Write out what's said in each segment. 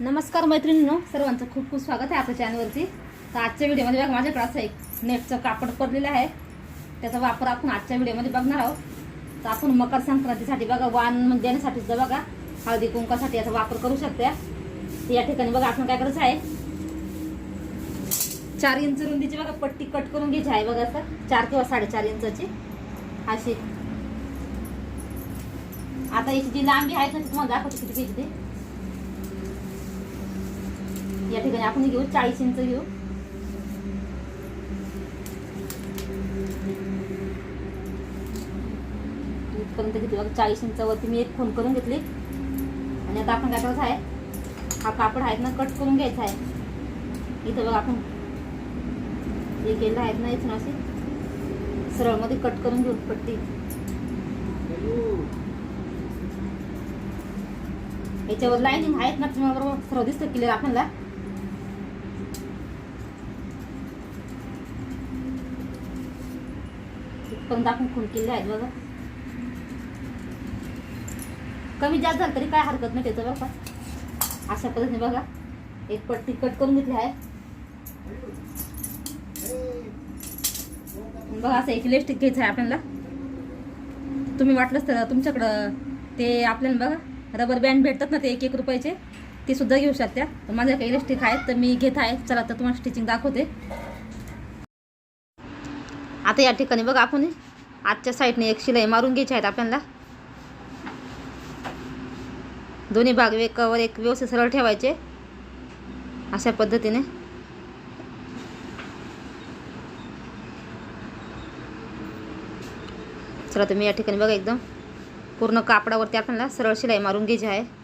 नमस्कार मैत्रिणींनो सर्वांचं खूप खूप स्वागत आहे आपल्या चॅनलवरती तर आजच्या व्हिडिओमध्ये बघा माझ्याकडे असं एक नेटचं कापड पडलेलं आहे. त्याचा वापर आपण आजच्या व्हिडिओमध्ये बघणार आहोत. तर आपण मकर संक्रांतीसाठी बघा वाण म्हणजे देण्यासाठी सुद्धा बघा. हळदी कुंकासाठी याचा वापर करू शकते. तर या ठिकाणी बघा आपण काय करायचं आहे? चार इंच रुंदीची बघा पट्टी कट करून घ्यायची आहे बघा असं. चार किंवा साडेचार इंचाची. अशी. आता याची जी लांबी आहे ना तुम्हाला दाखवते किती घ्यायची ते. या ठिकाणी आपण घेऊ चाळीस इंच घेऊ. इथपर्यंत घेतली बघा चाळीस इंचावरती मी एक फोन करून घेतली. आणि आता आपण काय करायचं आहे हा कापड आहेत ना कट करून घ्यायचा आहे. इथं बघा आपण हे केलं आहेत ना इथून असे. सरळमध्ये कट करून घेऊ पट्टी. याच्यावर लाईनिंग आहेत ना तुम्हाला बरोबर सर्व दिसतं क्लिअर आपल्याला. पण दाखवून खून केले आहेत बघा. कमी जास्त झालं तरी काय हरकत नाही त्याचं बघा का. अशा पद्धतीने बघा. एक पट्टी कट करून घेतली आहे. बघा असं एक इलेक्ट्रिक घ्यायचं आहे आपल्याला. तुम्ही वाटलंच तर तुमच्याकडं ते आपल्याला बघा रबर बँड भेटतात ना ते एक एक रुपयाचे ते सुद्धा घेऊ शकत्या तर माझ्याकडे इलेस्टिक आहेत तर मी घेत आहे. चला तर तुम्हाला स्टिचिंग दाखवते. आता या ठिकाणी बघा आपण. आजच्या साईडने एक शिलाई मारून घ्यायची आहेत आपल्याला. दोन्ही भाग एकावर एक व्यवस्थित सरळ ठेवायचे. अशा पद्धतीने. चला तर मी या ठिकाणी बघा एकदम. पूर्ण कापडावरती आपल्याला सरळ शिलाई मारून घ्यायची आहे.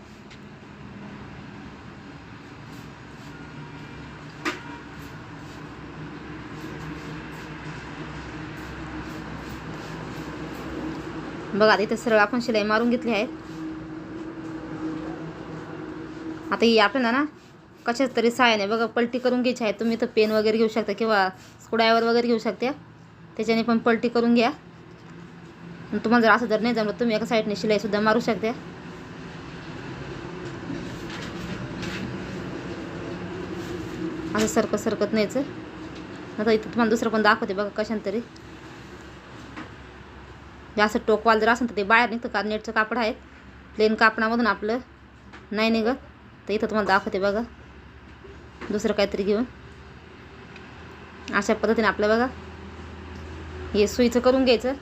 बघा आता इथं सरळ आपण शिलाई मारून घेतली आहे आता ही आपल्याला ना कशाच तरी साहाय्याने बघा पलटी करून घ्यायची आहे. तुम्ही तर पेन वगैरे घेऊ शकता किंवा स्क्रूड्रायव्हर वगैरे घेऊ शकता. त्याच्याने पण पलटी करून घ्या. तुम्हाला जर असं जर नाही जमलं तुम्ही एका साईडने शिलाईसुद्धा मारू शकता. असं सरकत सरकत न्यायचं. आता इथं तुम्हाला दुसरं पण दाखवते बघा कशाने तरी. म्हणजे जास्त टोकवाल जर असेल तर ते बाहेर निघतं का? नेटचं कापड आहे. प्लेन कापडामधून आपलं नाही निघत. तर इथं तुम्हाला दाखवते बघा. दुसरं काहीतरी घेऊन. अशा पद्धतीने आपलं बघा. हे सुईचं करून घ्यायचं.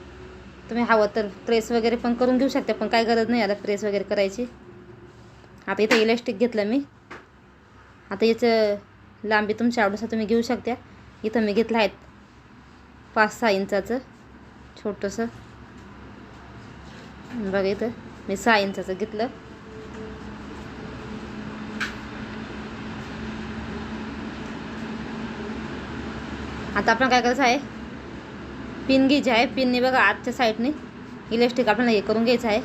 तुम्ही हवं तर प्रेस वगैरे पण करून घेऊ शकता पण काय गरज नाही आता प्रेस वगैरे करायची. आता इथं इलास्टिक घेतलं मी. आता याचं लांबी तुमच्या आवडीनुसार तुम्ही घेऊ शकता. इथं मी घेतलं आहेत पाच सहा इंचाचं. छोटंसं. बघा इथं. मी सहा इंचाचं घेतलं. आता आपण काय करायचं आहे? पिन घ्यायची आहे. पिनने बघा आजच्या साईडने इलेक्ट्रिक आपल्याला हे करून घ्यायचं आहे.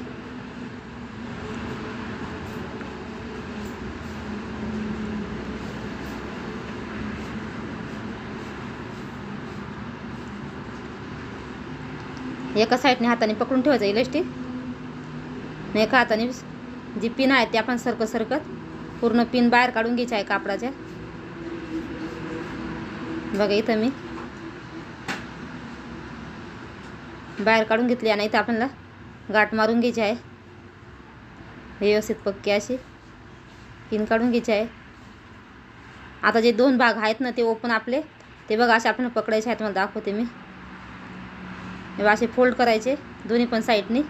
एका साईडने हाताने पकडून ठेवायचं इलेक्ट्रिक नाही एका जी पिन आहे त्या आपण सरकत सरकत. पूर्ण पिन बाहेर काढून घ्यायची आहे कापडाच्या बघा इथं मी. बाहेर काढून घेतली आणि इथं आपल्याला गाठ मारून घ्यायची आहे. व्यवस्थित पक्की अशी. पिन काढून घ्यायची आहे. आता जे दोन भाग आहेत ना ते ओपन आपले. ते बघा असे आपल्याला पकडायचे आहेत मला दाखवते मी. असे फोल्ड करायचे दोन्ही पण साईडनी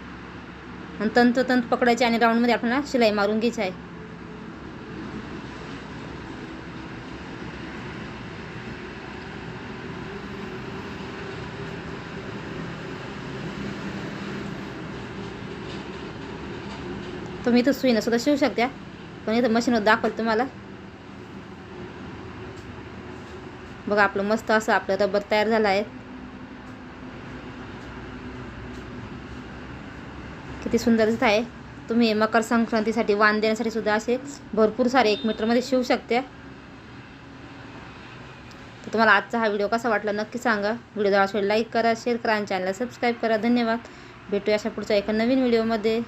आणि तंतोतंत पकडायचे आणि राऊंडमध्ये आपल्याला शिलाई मारून घ्यायची आहे. तुम्ही इथं सुईनं सुद्धा शिवू शकता. पण इथं मशीनवर दाखवलं तुम्हाला. बघा आपलं मस्त असं आपलं रबर तयार झालं आहे. किती सुंदर दिसत आहे. तुम्ही मकर संक्रांतीसाठी वाण देण्यासाठी सुद्धा असे भरपूर सारे एक मीटरमध्ये शिवू शकते. तर तुम्हाला आजचा हा व्हिडिओ कसा वाटला नक्की सांगा. व्हिडिओ जर लाईक करा शेअर करा आणि चॅनलला सबस्क्राईब करा. धन्यवाद. भेटूया अशा पुढच्या एका नवीन व्हिडिओमध्ये